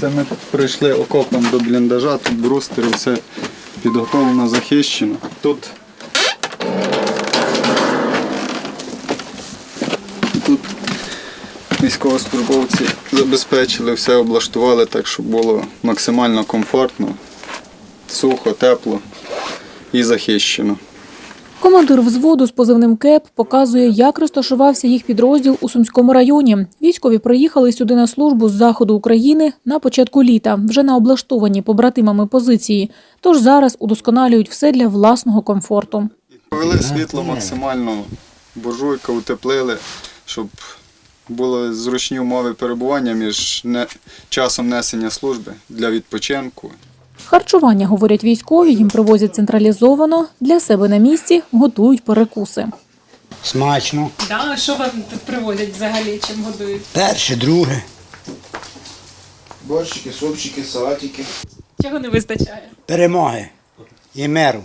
Це ми прийшли окопом до бліндажа, тут брустери, все підготовлено, захищено. Тут, тут військовослужбовці забезпечили, все облаштували так, щоб було максимально комфортно, сухо, тепло і захищено. Командир взводу з позивним КЕП показує, як розташувався їх підрозділ у Сумському районі. Військові приїхали сюди на службу з заходу України на початку літа, вже на облаштовані побратимами позиції. Тож зараз удосконалюють все для власного комфорту. Повели світло максимально, буржуйка утеплили, щоб були зручні умови перебування між часом несення служби для відпочинку. Харчування, говорять військові, їм привозять централізовано. Для себе на місці готують перекуси. Смачно. Да, що вам тут привозять взагалі, чим годують? Перше, друге. Борщики, супчики, салатики. Чого не вистачає? Перемоги. І миру.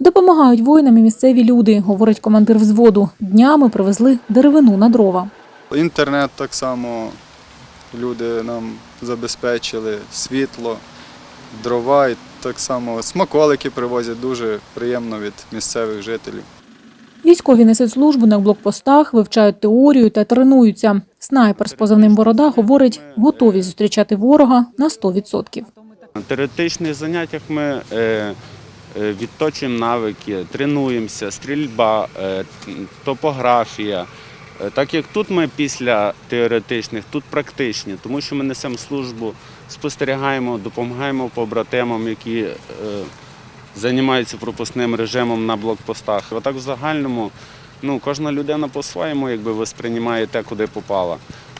Допомагають воїнам і місцеві люди, говорить командир взводу. Днями привезли деревину на дрова. Інтернет так само люди нам забезпечили, світло, дрова і так само смаколики привозять дуже приємно від місцевих жителів. Військові несуть службу на блокпостах, вивчають теорію та тренуються. Снайпер з позивним Борода говорить, готові зустрічати ворога на 100%. На теоретичних заняттях ми е, е, відточуємо навики, тренуємося, стрільба, е, топографія. Е, Так як тут ми після теоретичних, тут практичні, тому що ми несемо службу, спостерігаємо, допомагаємо побратимам, які е, займаються пропускним режимом на блокпостах. Отак в загальному ну, кожна людина по-своєму якби восприймає те, куди попала.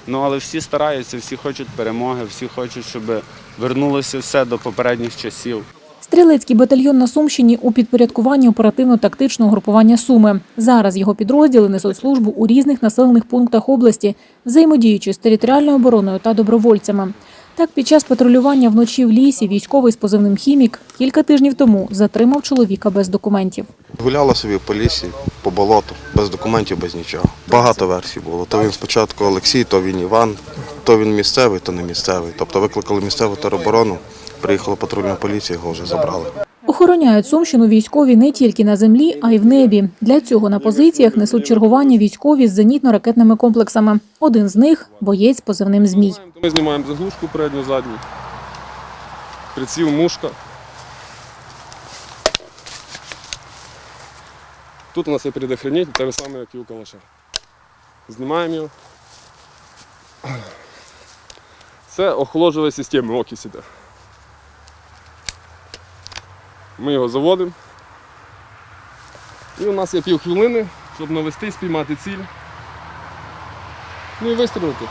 Ну, але всі стараються, всі хочуть перемоги, всі хочуть, щоб вернулося все до попередніх часів. Стрілецький батальйон на Сумщині у підпорядкуванні оперативно-тактичного групування Суми. Зараз його підрозділи несуть службу у різних населених пунктах області, взаємодіючи з територіальною обороною та добровольцями. Так, під час патрулювання вночі в лісі військовий з позивним хімік кілька тижнів тому затримав чоловіка без документів. Гуляла собі по лісі, по болоту, без документів, без нічого. Багато версій було. То він спочатку Олексій, то він Іван, то він місцевий, то не місцевий. Тобто викликали місцеву тероборону, приїхала патрульна поліція, його вже забрали. Охороняють Сумщину військові не тільки на землі, а й в небі. Для цього на позиціях несуть чергування військові з зенітно-ракетними комплексами. Один з них боєць з позивним Змій. Ми знімаємо заглушку передню, задню. Приціл мушка. Тут у нас є предохранитель, те саме, як і у калаша. Знімаємо його. Це охолоджувальна система, окись іде. Ми його заводимо. І у нас є півхвилини, щоб навести, спіймати ціль. Ну і вистрілити.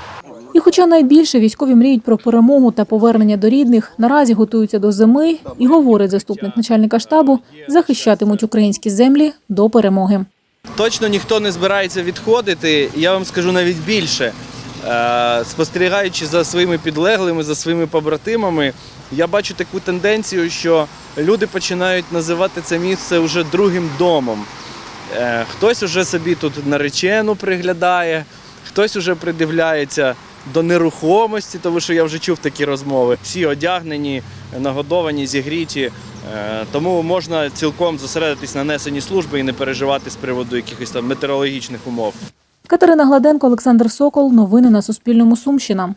І хоча найбільше військові мріють про перемогу та повернення до рідних, наразі готуються до зими і говорить заступник начальника штабу, захищатимуть українські землі до перемоги. Точно ніхто не збирається відходити. Я вам скажу навіть більше. Е, Спостерігаючи за своїми підлеглими, за своїми побратимами, я бачу таку тенденцію, що люди починають називати це місце вже другим домом. Е, Хтось уже собі тут наречену приглядає, хтось уже придивляється до нерухомості, тому що я вже чув такі розмови. Всі одягнені, нагодовані, зігріті. Е, Тому можна цілком зосередитись на несенні служби і не переживати з приводу якихось там метеорологічних умов. Катерина Гладенко, Олександр Сокол. Новини на Суспільному. Сумщина.